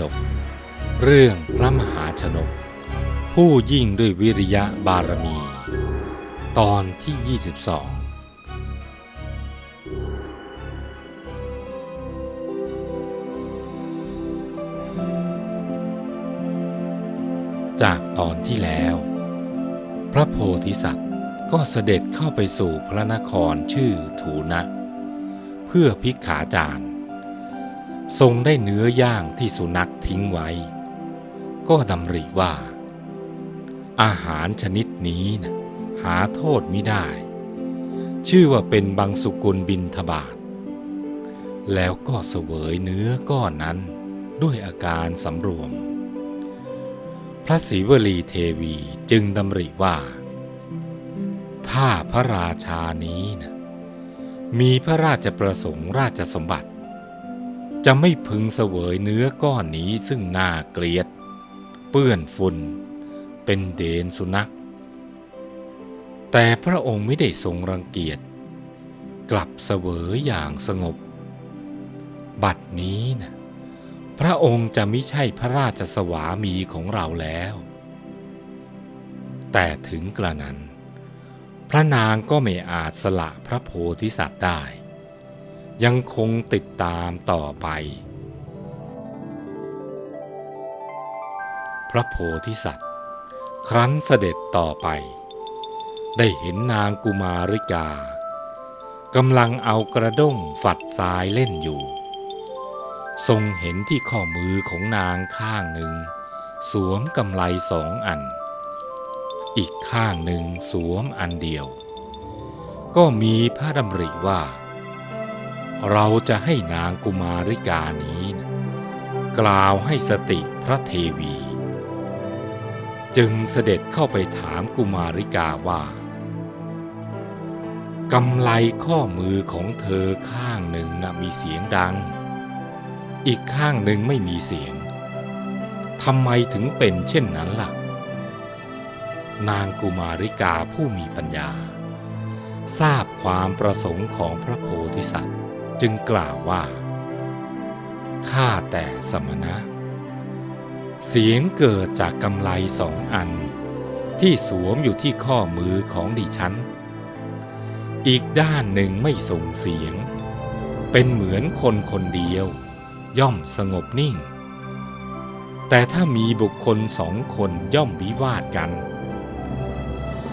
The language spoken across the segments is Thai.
ดก เรื่องพระมหาชนก ผู้ยิ่งด้วยวิริยะบารมี ตอนที่ 22จากตอนที่แล้ว พระโพธิสัตว์ก็เสด็จเข้าไปสู่พระนครชื่อถูนะ เพื่อพิกขาจารย์ ทรงได้เนื้อย่างที่สุนัขทิ้งไว้ ก็ดำริว่า อาหารชนิดนี้นะหาโทษไม่ได้ ชื่อว่าเป็นบางสุกุลบินทบาท แล้วก็เสวยเนื้อก้อนนั้นด้วยอาการสำรวม พระศรีวลีเทวีจึงดำริว่า ถ้าพระราชานี้นะมีพระราชประสงค์ราชสมบัติ จะไม่พึงเสวยเนื้อก้อนนี้ซึ่งน่าเกลียด เปื้อนฝุ่น เป็นเดนสุนัข แต่พระองค์ไม่ได้ทรงรังเกียจ กลับเสวยอย่างสงบ บัดนี้นะพระองค์จะไม่ใช่พระราชสวามีของเราแล้ว แต่ถึงกระนั้น พระนางก็ไม่อาจสละพระโพธิสัตว์ได้ ยังคงติดตามต่อไป พระโพธิสัตว์ ครั้นเสด็จต่อไป ได้เห็นนางกุมาริกากำลังเอากระด้งฝัดทรายเล่นอยู่ ทรงเห็นที่ข้อมือของนางข้างหนึ่ง สวมกำไลสองอัน อีกข้างหนึ่งสวมอันเดียว ก็มีพระดำริว่า เราจะให้นางกุมาริกานี้นะกล่าวให้สติพระเทวี จึงเสด็จเข้าไปถามกุมาริกาว่ากำไลข้อมือของเธอข้างหนึ่งนะมีเสียงดัง อีกข้างหนึ่งไม่มีเสียงทำไมถึงเป็นเช่นนั้นล่ะ นางกุมาริกาผู้มีปัญญา ทราบความประสงค์ของพระโพธิสัตว์ จึงกล่าวว่า ข้าแต่สมณะ เสียงเกิดจากกำไลสองอัน ที่สวมอยู่ที่ข้อมือของดิฉัน อีกด้านหนึ่งไม่ส่งเสียง เป็นเหมือนคนคนเดียว ย่อมสงบนิ่ง แต่ถ้ามีบุคคลสองคนย่อมวิวาทกัน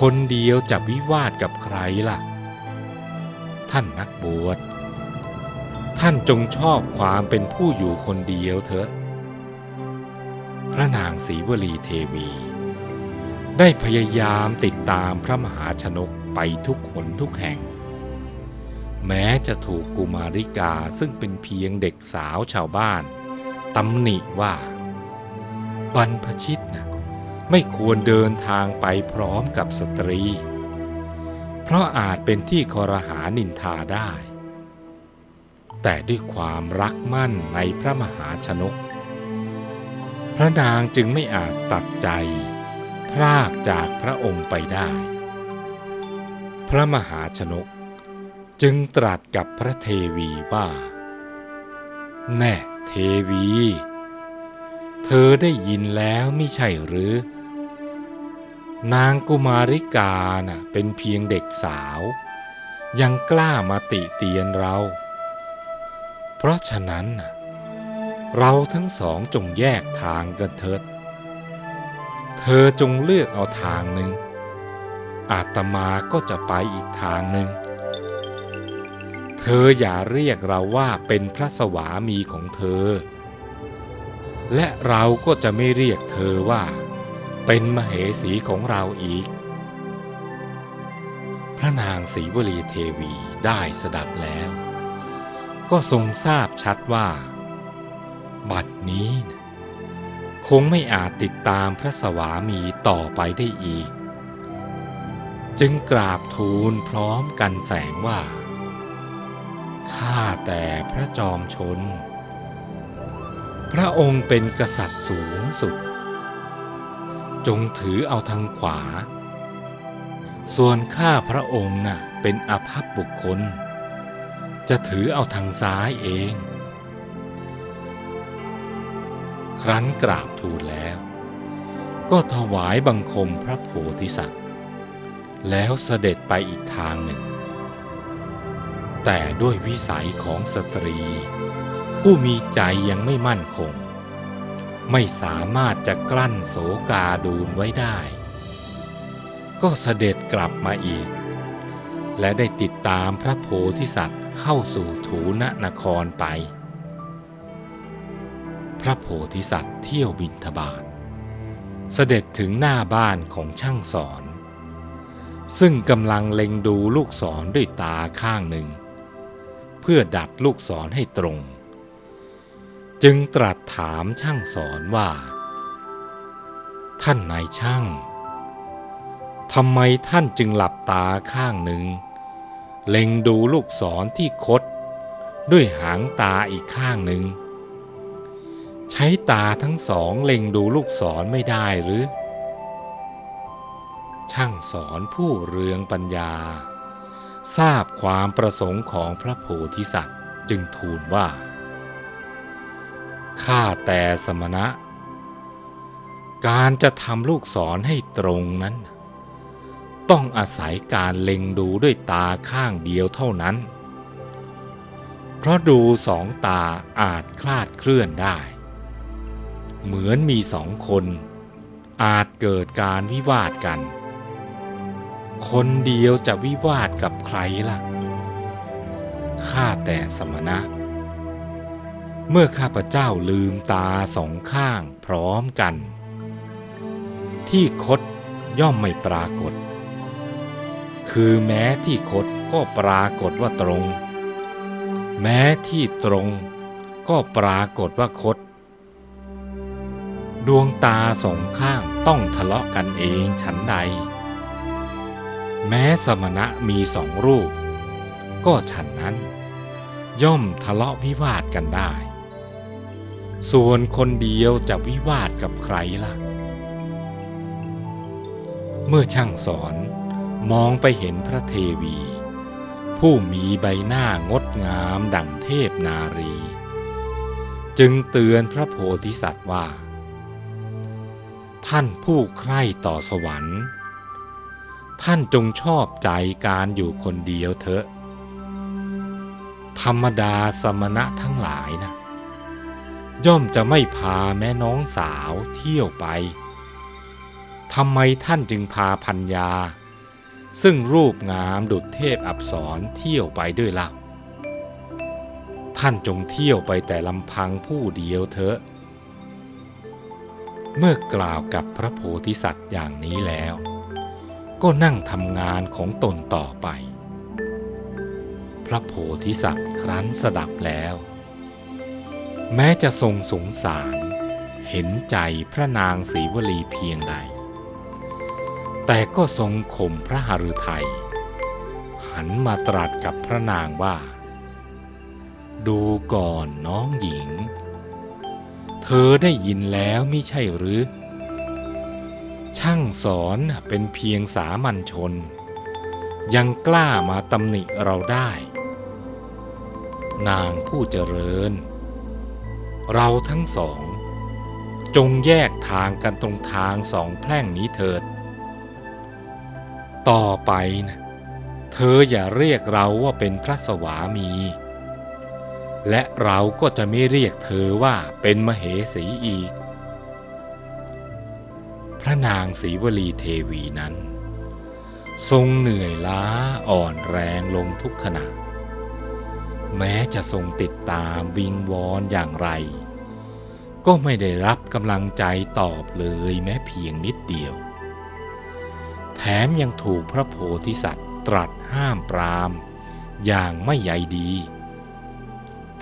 คนเดียวจะวิวาทกับใครล่ะ ท่านนักบวช ท่านจงชอบความเป็นผู้อยู่คนเดียวเถอะ พระนางศรีวลีเทวี ได้พยายามติดตามพระมหาชนกไปทุกหนทุกแห่ง แม้จะถูกกุมาริกาซึ่งเป็นเพียงเด็กสาวชาวบ้านตำหนิว่า บรรพชิตนะไม่ควรเดินทางไปพร้อมกับสตรี เพราะอาจเป็นที่คอรหานินทาได้ แต่ด้วยความรักมั่นในพระมหาชนก พระนางจึงไม่อาจตัดใจ พรากจากพระองค์ไปได้ พระมหาชนกจึงตรัสกับพระเทวีว่า แน่เทวี เธอได้ยินแล้วไม่ใช่หรือ นางกุมาริกาน่ะเป็นเพียงเด็กสาว ยังกล้ามาติเตียนเรา ราะฉะนั้น เราทั้งสองจงแยกทางกันเถิด เธอจงเลือกเอาทางหนึ่ง อาตมาก็จะไปอีกทางหนึ่ง เธออย่าเรียกเราว่าเป็นพระสวามีของเธอ และเราก็จะไม่เรียกเธอว่า เป็นมเหสีของเราอีก พระนางศรีวลีเทวีได้สดับแล้ว ก็ทรงทราบชัดว่า บัดนี้นะคงไม่อาจติดตามพระสวามีต่อไปได้อีก จึงกราบทูลพร้อมกันแสงว่า ข้าแต่พระจอมชน พระองค์เป็นกษัตริย์สูงสุด จงถือเอาทางขวา ส่วนข้าพระองค์น่ะเป็นอภัพบุคคล จะถือเอาทางซ้ายเอง ครั้นกราบทูลแล้ว ก็ถวายบังคมพระโพธิสัตว์ แล้วเสด็จไปอีกทางหนึ่ง แต่ด้วยวิสัยของสตรี ผู้มีใจยังไม่มั่นคง ไม่สามารถจะกลั้นโสกาดูนไว้ได้ ก็เสด็จกลับมาอีกและได้ติดตามพระโพธิสัตว์ เข้าสู่ถูนนครไป พระโพธิสัตว์เที่ยวบินทบาทเสด็จถึงหน้าบ้านของช่างสอน ซึ่งกำลังเล็งดูลูกศรด้วยตาข้างหนึ่ง เพื่อดัดลูกศรให้ตรง จึงตรัสถามช่างสอนว่า ท่านนายช่างทำไมท่านจึงหลับตาข้างหนึ่ง เล็งดูลูกศรที่คด ด้วยหางตาอีกข้างหนึ่ง ใช้ตาทั้งสองเล็งดูลูกศรไม่ได้หรือ ช่างสอนผู้เรืองปัญญา ทราบความประสงค์ของพระโพธิสัตว์จึงทูลว่า ข้าแต่สมณะ การจะทำลูกศรให้ตรงนั้น ต้องอาศัยการเล็งดูด้วยตาข้างเดียวเท่านั้น เพราะดูสองตาอาจคลาดเคลื่อนได้ เหมือนมีสองคน อาจเกิดการวิวาทกัน คนเดียวจะวิวาทกับใครล่ะ ข้าแต่สมณะ เมื่อข้าพเจ้าลืมตาสองข้างพร้อมกัน ที่คดย่อมไม่ปรากฏ คือแม้ที่คดก็ปรากฏว่าตรง แม้ที่ตรงก็ปรากฏว่าคด ดวงตาสองข้างต้องทะเลาะกันเองฉันใด แม้สมณะมีสองรูป ก็ฉันนั้น ย่อมทะเลาะวิวาทกันได้ ส่วนคนเดียวจะวิวาทกับใครล่ะ เมื่อช่างสอน มองไปเห็นพระเทวี ผู้มีใบหน้างดงามดั่งเทพนารี จึงเตือนพระโพธิสัตว์ว่า ท่านผู้ใคร่ต่อสวรรค์ ท่านจงชอบใจการอยู่คนเดียวเถอะ ธรรมดาสมณะทั้งหลายนะย่อมจะไม่พาแม่น้องสาวเที่ยวไปทำไมท่านจึงพาพัญญา ซึ่งรูปงามดุจเทพอับสรเที่ยวไปด้วยล่ะท่านจงเที่ยวไปแต่ลำพังผู้เดียวเถอะ เมื่อกล่าวกับพระโพธิสัตว์อย่างนี้แล้ว ก็นั่งทำงานของตนต่อไป พระโพธิสัตว์ครั้นสดับแล้ว แม้จะทรงสงสารเห็นใจพระนางศรีวลีเพียงใด แต่ก็ทรงข่มพระหฤทัยหันมาตรัสกับพระนางว่า ดูก่อนน้องหญิง เธอได้ยินแล้วมิใช่หรือ ช่างสอนเป็นเพียงสามัญชน ยังกล้ามาตำหนิเราได้ นางผู้เจริญ เราทั้งสอง จงแยกทางกันตรงทางสองแพร่งนี้เถิด ต่อไปนะเธออย่าเรียกเราว่าเป็นพระสวามี และเราก็จะไม่เรียกเธอว่าเป็นมเหสีอีก พระนางศรีวลีเทวีนั้น ทรงเหนื่อยล้าอ่อนแรงลงทุกขณะ แม้จะทรงติดตามวิงวอนอย่างไร ก็ไม่ได้รับกำลังใจตอบเลยแม้เพียงนิดเดียว แถมยังถูกพระโพธิสัตว์ตรัสห้ามปราม อย่างไม่ใยดี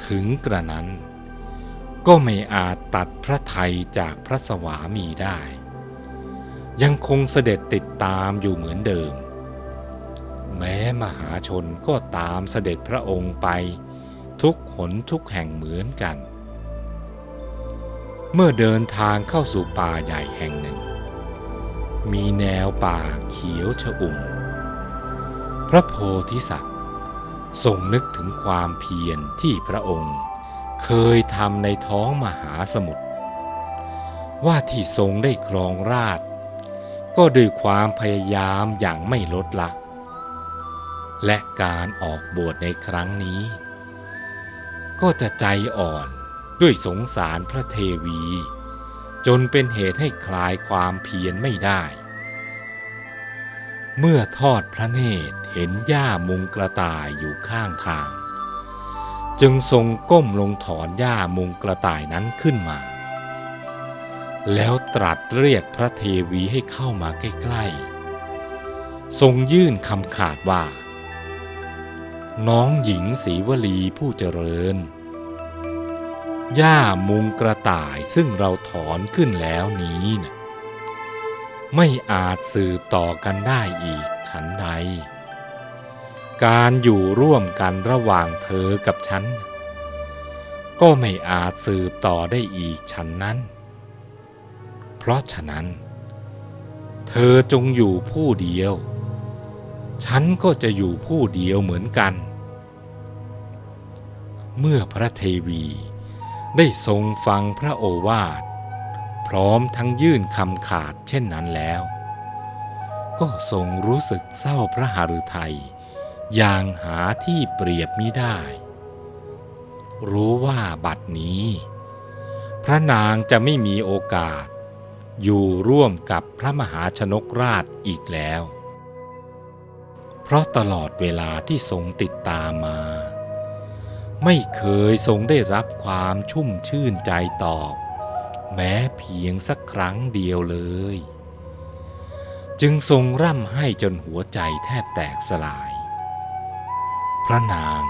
ถึงกระนั้น ก็ไม่อาจตัดพระไทยจากพระสวามีได้ ยังคงเสด็จติดตามอยู่เหมือนเดิม แม้มหาชนก็ตามเสด็จพระองค์ไปทุกหนทุกแห่งเหมือนกัน เมื่อเดินทางเข้าสู่ป่าใหญ่แห่งหนึ่ง มีแนวป่าเขียวชอุ่ม พระโพธิสัตว์ทรงนึกถึงความเพียรที่พระองค์ เคยทำในท้องมหาสมุทรว่าที่ทรงได้ครองราช ก็ด้วยความพยายามอย่างไม่ลดละ และการออกบวชในครั้งนี้ ก็จะใจอ่อนด้วยสงสารพระเทวี จนเป็นเหตุให้คลายความเพียรไม่ได้ เมื่อทอดพระเนตรเห็นหญ้ามุงกระต่ายอยู่ข้างทาง จึงทรงก้มลงถอนหญ้ามุงกระต่ายนั้นขึ้นมา แล้วตรัสเรียกพระเทวีให้เข้ามาใกล้ๆ ทรงยื่นคำขาดว่า น้องหญิงศรีวลีผู้เจริญ หญ้ามุงกระต่ายซึ่งเราถอนขึ้นแล้วนี้นะไม่อาจสืบต่อกันได้อีกฉันใด การอยู่ร่วมกันระหว่างเธอกับฉัน ก็ไม่อาจสืบต่อได้อีกฉันนั้น เพราะฉะนั้น เธอจงอยู่ผู้เดียว ฉันก็จะอยู่ผู้เดียวเหมือนกัน เมื่อพระเทวี ได้ทรงฟังพระโอวาท พร้อมทั้งยื่นคำขาดเช่นนั้นแล้ว ก็ทรงรู้สึกเศร้าพระหฤทัยอย่างหาที่เปรียบมิได้ รู้ว่าบัดนี้ พระนางจะไม่มีโอกาส อยู่ร่วมกับพระมหาชนกราชอีกแล้ว เพราะตลอดเวลาที่ทรงติดตามมา ไม่เคยทรงได้รับความชุ่มชื่นใจตอบ แม้เพียงสักครั้งเดียวเลย จึงทรงร่ำให้จนหัวใจแทบแตกสลาย พระนาง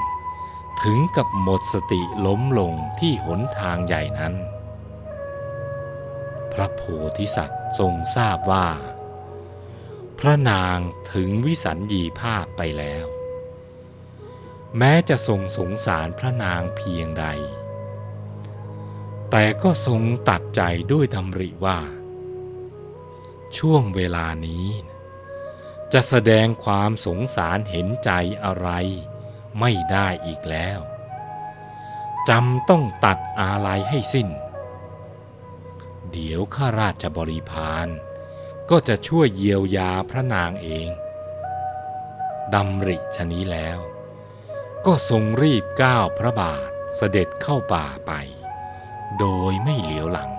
ถึงกับหมดสติล้มลงที่หนทางใหญ่นั้น พระโพธิสัตว์ทรงทราบว่า พระนางถึงวิสัญญีภาพไปแล้ว แม้จะทรงสงสารพระนางเพียงใด แต่ก็ทรงตัดใจด้วยดำริว่า ช่วงเวลานี้ จะแสดงความสงสารเห็นใจอะไรไม่ได้อีกแล้วจำต้องตัดอาลัยให้สิ้น เดี๋ยวข้าราชบริพารก็จะช่วยเยียวยาพระนางเองดำริชะนี้แล้ว ก็ทรงรีบก้าวพระบาทเสด็จเข้าป่าไป โดยไม่เหลียวหลัง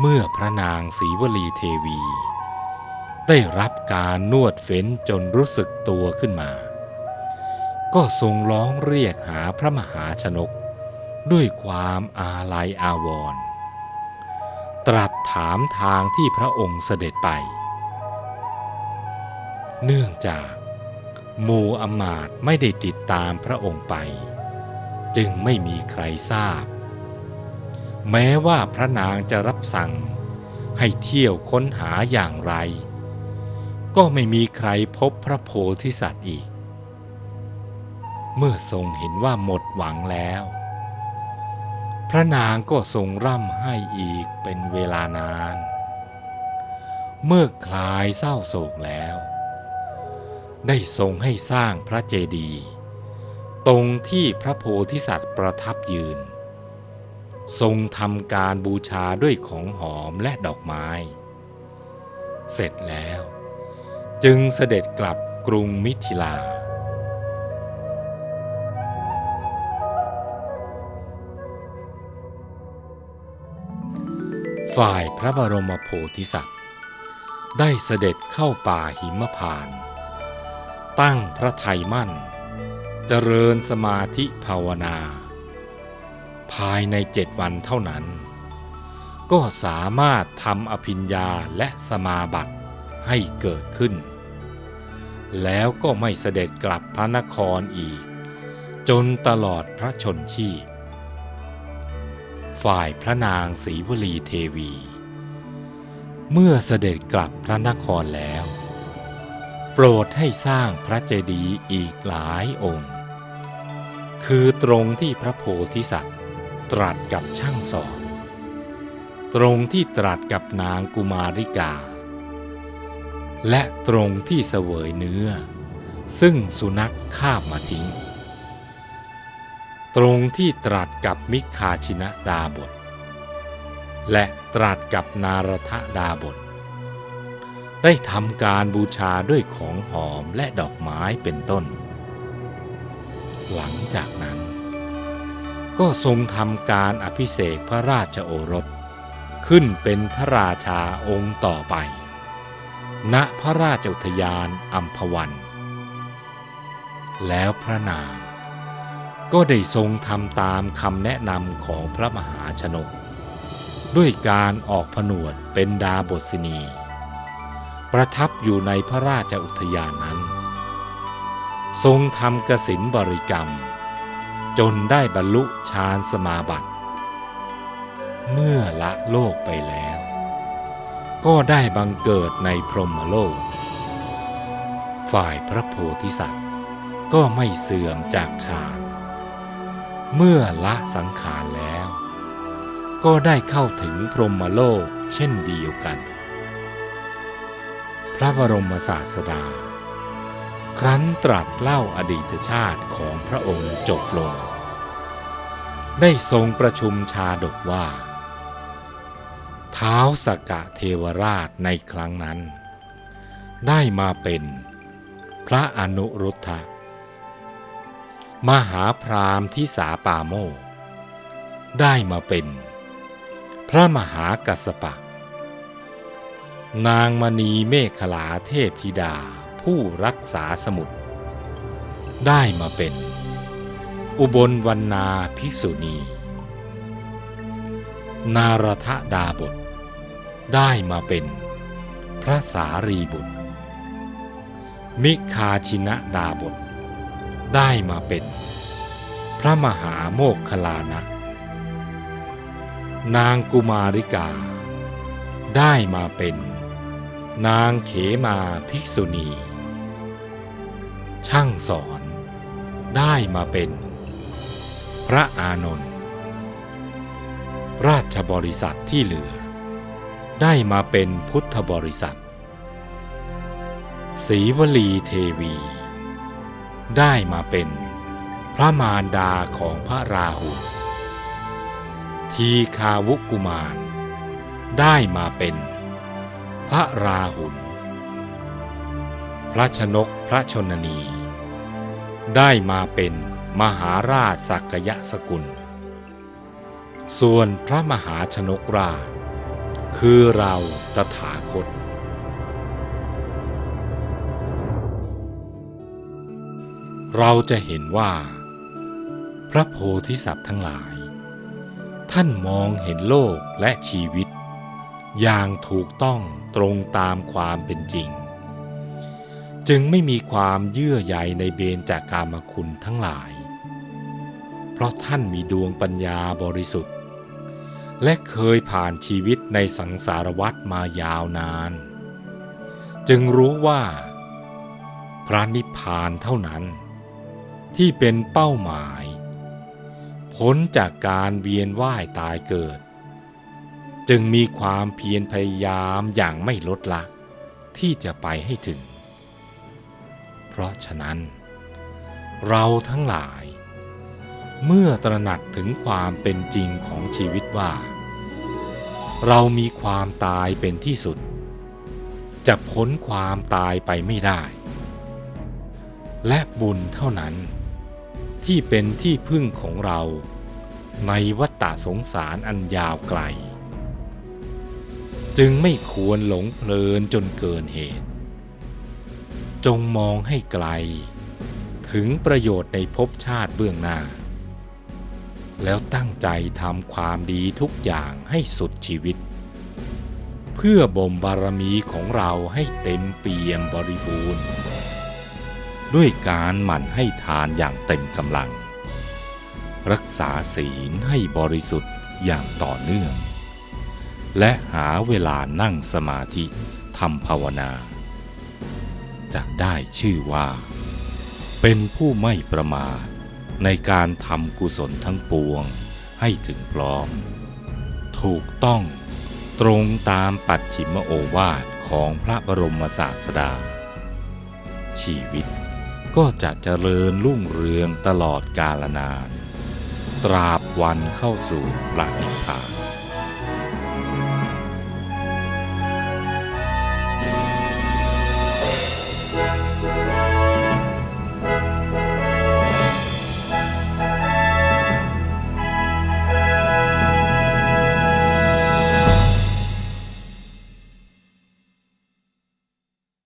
เมื่อพระนางศรีวลีเทวี ได้รับการนวดเฟ้นจนรู้สึกตัวขึ้นมา ก็ทรงร้องเรียกหาพระมหาชนก ด้วยความอาลัยอาวรณ์ตรัสถามทางที่พระองค์เสด็จไป เนื่องจาก หมู่อำมาตไม่ได้ติดตามพระองค์ไป จึงไม่มีใครทราบ แม้ว่าพระนางจะรับสั่งให้เที่ยวค้นหาอย่างไร ก็ไม่มีใครพบพระโพธิสัตว์อีก เมื่อทรงเห็นว่าหมดหวังแล้ว พระนางก็ทรงร่ำให้อีกเป็นเวลานาน เมื่อคลายเศร้าโศกแล้ว ได้ทรงให้สร้างพระเจดีย์ตรงที่พระโพธิสัตว์ประทับยืน ทรงทำการบูชาด้วยของหอมและดอกไม้ เสร็จแล้ว จึงเสด็จกลับกรุงมิถิลาฝ่ายพระบรมโพธิสัตว์ ได้เสด็จเข้าป่าหิมพานต์ ตั้งพระไทยมั่น เจริญสมาธิภาวนา ภายในเจ็ดวันเท่านั้น ก็สามารถทำอภิญญาและสมาบัติให้เกิดขึ้น แล้วก็ไม่เสด็จกลับพระนครอีก จนตลอดพระชนชีพ ฝ่ายพระนางศรีวลีเทวี เมื่อเสด็จกลับพระนครแล้ว โปรดให้สร้างพระเจดีย์อีกหลายองค์ คือตรงที่พระโพธิสัตว์ ตรัสกับช่างสอน ตรงที่ตรัสกับนางกุมาริกา และตรงที่เสวยเนื้อ ซึ่งสุนัขคาบมาทิ้ง ตรงที่ตรัสกับมิคาชินะดาบท และตรัสกับนารทดาบท ได้ทำการบูชาด้วยของหอมและดอกไม้เป็นต้น หลังจากนั้น ก็ทรงทำการอภิเษกพระราชโอรส ขึ้นเป็นพระราชาองค์ต่อไป ณพระราชอุทยานอัมพวัน แล้วพระนางก็ได้ทรงทำตามคำแนะนำของพระมหาชนก ด้วยการออกผนวดเป็นดาบทสินี ประทับอยู่ในพระราชอุทยานนั้น ทรงทำกสินบริกรรม จนได้บรรลุฌานสมาบัติ เมื่อละโลกไปแล้ว ก็ได้บังเกิดในพรหมโลก ฝ่ายพระโพธิสัตว์ก็ไม่เสื่อมจากฌาน เมื่อละสังขารแล้ว ก็ได้เข้าถึงพรหมโลกเช่นเดียวกัน พระบรมศาสดา ครั้นตรัสเล่าอดีตชาติของพระองค์จบลง ได้ทรงประชุมชาดกว่า เท้าสกกะเทวราชในครั้งนั้น ได้มาเป็นพระอนุรุทธะมหาพรามที่สาปาโมได้มาเป็น พระมหากัสสปะ นางมณีเมขลาเทพธิดาผู้รักษาสมุทรได้มาเป็น อุบลวันนาภิกษุณี นารทดาบท ได้มาเป็น พระสารีบุตร มิคาชินะดาบท ได้มาเป็น พระมหาโมกขลานะนางกุมาริกา ได้มาเป็น นางเขมาภิกษุณี ช่างสอนได้มาเป็น พระอานนท์ราชบริษัทที่เหลือ ได้มาเป็นพุทธบริษัทศรีวลีเทวี ได้มาเป็นพระมารดาของพระราหุลทีคาวุกุมาร ได้มาเป็น พระราหุลพระชนกพระชนนี ได้มาเป็นมหาราชสักยะสกุล ส่วนพระมหาชนกราช คือเราตถาคต เราจะเห็นว่า พระโพธิสัตว์ทั้งหลาย ท่านมองเห็นโลกและชีวิต อย่างถูกต้องตรงตามความเป็นจริง จึงไม่มีความเยื่อใยในเบญจากกามคุณทั้งหลาย เพราะท่านมีดวงปัญญาบริสุทธิ์ และเคยผ่านชีวิตในสังสารวัฏมายาวนาน จึงรู้ว่า พระนิพพานเท่านั้น ที่เป็นเป้าหมาย พ้นจากการเวียนว่ายตายเกิด จึงมีความเพียรพยายามอย่างไม่ลดละ ที่จะไปให้ถึง เพราะฉะนั้น เราทั้งหลาย เมื่อตระหนักถึงความเป็นจริงของชีวิตว่า เรามีความตายเป็นที่สุด จะพ้นความตายไปไม่ได้ และบุญเท่านั้น ที่เป็นที่พึ่งของเราในวัฏฏะสงสารอันยาวไกล จึงไม่ควรหลงเพลินจนเกินเหตุ จงมองให้ไกล ถึงประโยชน์ในภพชาติเบื้องหน้า แล้วตั้งใจทำความดีทุกอย่างให้สุดชีวิต เพื่อบ่มบารมีของเราให้เต็มเปี่ยมบริบูรณ์ ด้วยการหมั่นให้ทานอย่างเต็มกำลัง รักษาศีลให้บริสุทธิ์อย่างต่อเนื่อง และหาเวลานั่งสมาธิทำภาวนา จะได้ชื่อว่า เป็นผู้ไม่ประมาทในการทำกุศลทั้งปวงให้ถึงพร้อม ถูกต้องตรงตามปัจฉิมโอวาทของพระบรมศาสดา ชีวิตก็จะเจริญรุ่งเรืองตลอดกาลนาน ตราบวันเข้าสู่พระนิพพาน